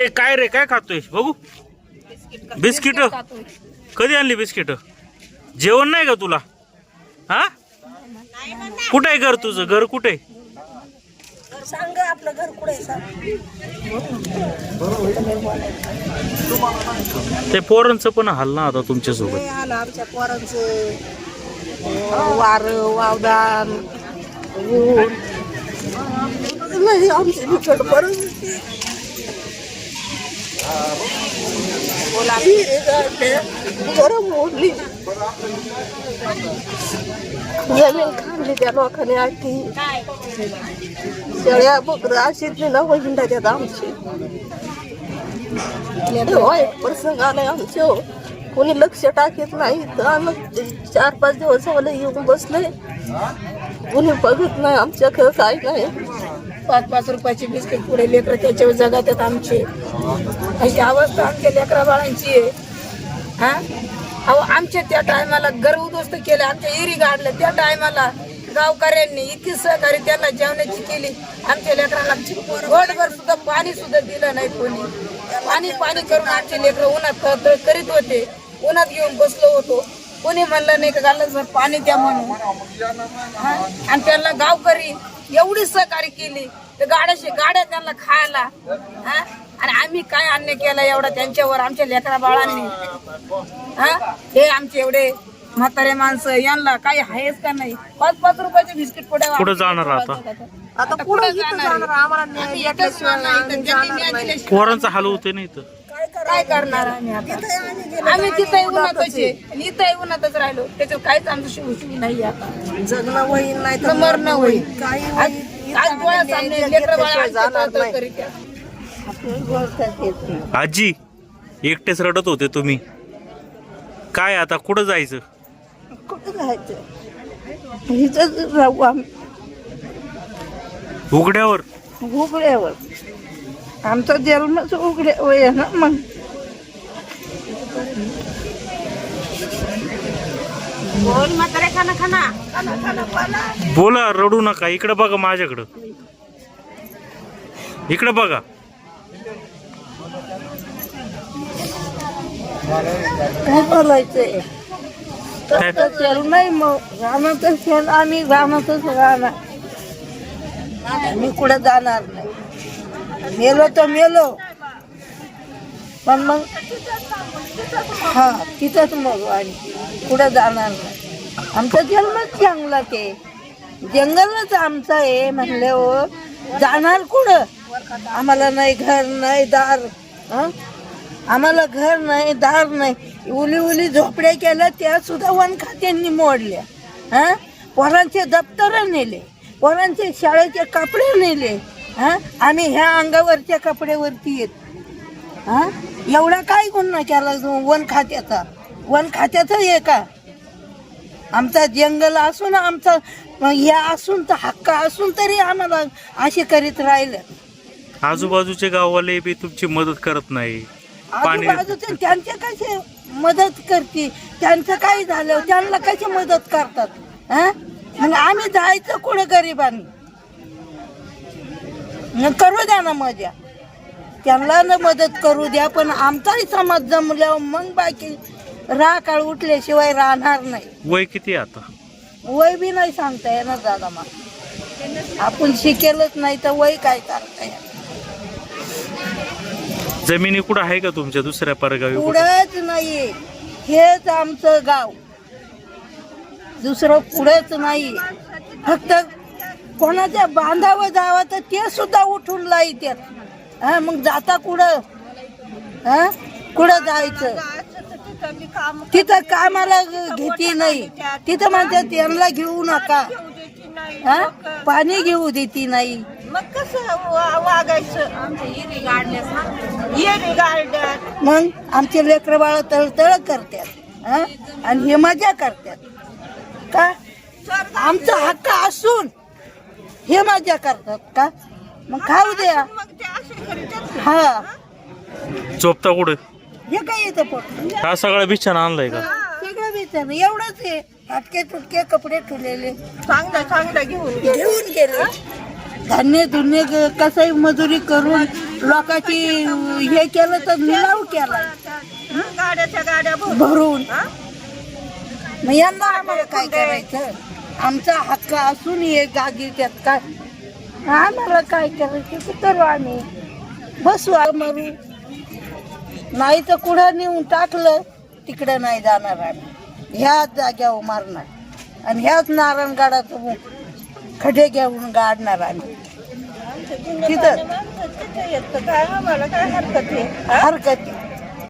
ए काय रे काय खातोय बघू. बिस्किट कधी आणली बिस्किट? जेवण नाही का तुला? हा? कुठे आहे घर तुझं? घर कुठे? सांग आपलं घर कुठे ते पोरांचं पण हाल ना आता तुमच्यासोबत आलं आमच्या पोरांचं. वार वावदान ऊन. नाही आमची बिकट परिस्थिती हिरे गाडले, घरं मोडली जमीन खाल्ली त्या लोकांनी आठी शेळ्या बकर अशीच ना वहिंडा त्यात आमची वाईट प्रसंग आलाय आमचे हो कोणी लक्ष टाकत नाही तर आम्ही चार पाच दिवस झाले येऊन बसले कोणी बघत नाही आमच्याकडे काय? नाही पाच पाच रुपयाची बिस्किट पुढे लेकर त्याच्यावर जगात आहेत आमचे. अशी अवस्था आमच्या लेकरा बाळांची आहे. हा? अहो आमच्या त्या टायमाला गर्भदोस्त उद्ध्वस्त केले आमच्या एरी गाडलं त्या टायमाला गावकऱ्यांनी इतकी सहकारी त्यांना जेवणाची केली. आमच्या लेकराला गोडभर सुद्धा पाणी सुद्धा दिलं नाही कोणी. पाणी पाणी करून आमचे लेकरं उन्हात करीत होते. उन्हात घेऊन बसलो होतो. कोणी म्हणलं नाही का घालच भर पाणी द्या म्हणून. हा? आणि त्यांना गावकरी एवढी सहकार्य केली तर गाड्याशी गाड्या त्यांना खायला हा? आणि आम्ही काय अन्याय केला एवढा त्यांच्यावर आमच्या लेकरा बाळांनी? हा? हे आमचे एवढे म्हातारे माणसं यांना काही आहेच का नाही? पाच पाच रुपयाचे बिस्किट पुढे कुठं जाणार आता? आता पुढे जाणार? आम्हाला न्याय. पोरांचा हाल होते नाही तर काय करणार आम्ही आता? आम्ही तिथे उन्हातच आहे. आणि इथं उन्हातच राहिलो. त्याच्यात काहीच आमचं शिवशिवी नाही आता. जगणं होईल नाही तर मरणं होईल. काही आज आज लेकरं बाळं जाणार करीत एकटेच रडत होते तुम्ही. काय आता? कुठं जायचं? कुठं जायचं? इथंच राहू आम्ही. उघड्यावर? उघड्यावर. आमचा जन्मच उघड्यावर आहे ना मग. बोल म्हातारे खाना खाना. बोला रडू नका. इकडे बघा माझ्याकडं. इकडे बघा. काय बोलायचंय? तर चल नाही मग. रानातच चल आम्ही रानातच राहणार मी कुठं जाणार नाही. मेलो तर मेलो. पण मग हा तिथंच मग आणि कुठं जाणार नाही. आमचा जन्मच चांगला ते जंगलच आमचं आहे म्हणल्यावर जाणार कुठं? आम्हाला नाही घर नाही दार आम्हाला घर नाही दार नाही. उली उली झोपड्या केल्या त्या सुद्धा वन खात्यांनी मोडल्या. हा? पोरांचे दप्तर नेले. पोरांचे शाळेचे कपडे नेले. हां? आम्ही ह्या अंगावरच्या कपड्यावरती येत. हां? एवढा काय गुन्हा केला वन खात्याचा? वन खात्याचा आहे का? आमचा जंगल असून आमचा हे असून तर हक्क असून तरी आम्हाला असे करीत राहिलं. आजूबाजूचे गाववाले बी तुमची मदत करत नाही. पाणी आजूबाजूचे त्यांचे कसे मदत करते त्यांचं काय झालं? त्यांना कशी मदत करतात? हा? मग आम्ही जायचं कुठं गरिबांनी? करू द्या ना मजा. त्यांना न मदत करू द्या पण आमचाही समाज जमल्यावर मग बाकी राखाळ उठल्याशिवाय राहणार नाही. वय किती आहे आता? वय बी नाही सांगता येणार दादा मला. आपण शिकेलच नाही तर वय काय करता येणार? जमिनी कुठं आहे का तुमच्या दुसऱ्या परगावी कुठं? पुढंच नाहीये हेच आमचं गाव. दुसरं पुढंच नाही. फक्त कोणाच्या बांधावं जावं तर ते सुद्धा उठून लाईत्यात. हा मग जाता कुठं? हा? कुठं जायचं? तिथं कामाला घेते नाही. तिथं म्हणतात त्यांना घेऊ नका. हा? पाणी घेऊ देते नाही. मग कसं वा- वागायचं? मग आमचे लेकर बाळ तळतळ करतात. हा? आणि हे मजा करतात. का? आमचा हक्क असून हे मजा करतात का? मग खाऊ द्या. हा. झोपता कुठं? हे काय येतं पण? हा सगळा बिछाना आणलाय का? सगळं विचार एवढंच आहे. हटके तुटके कपडे ठुलेले. चांगलं चांगलं घेऊन गेले. घेऊन गेले. धान्य धुन्य ग- कसंही मजुरी करून लोकांची हे केलं तर निलाव केला. गाड्याच्या गाड्या भरून. मग यांना आम्हाला काय करायचं? आमचा हक्क असून हे गागी त्यात काय? आम्हाला काय करायचं? ते करू आम्ही? बसू मरू नाही तर कुठं नेऊन टाकलं तिकडं नाही जाणार आम्ही. ह्याच जाग्यावर मारणार आणि ह्याच नारायणगाडात खडे घेऊन गाडणार आम्ही. तिथं हरकत हरकत आहे.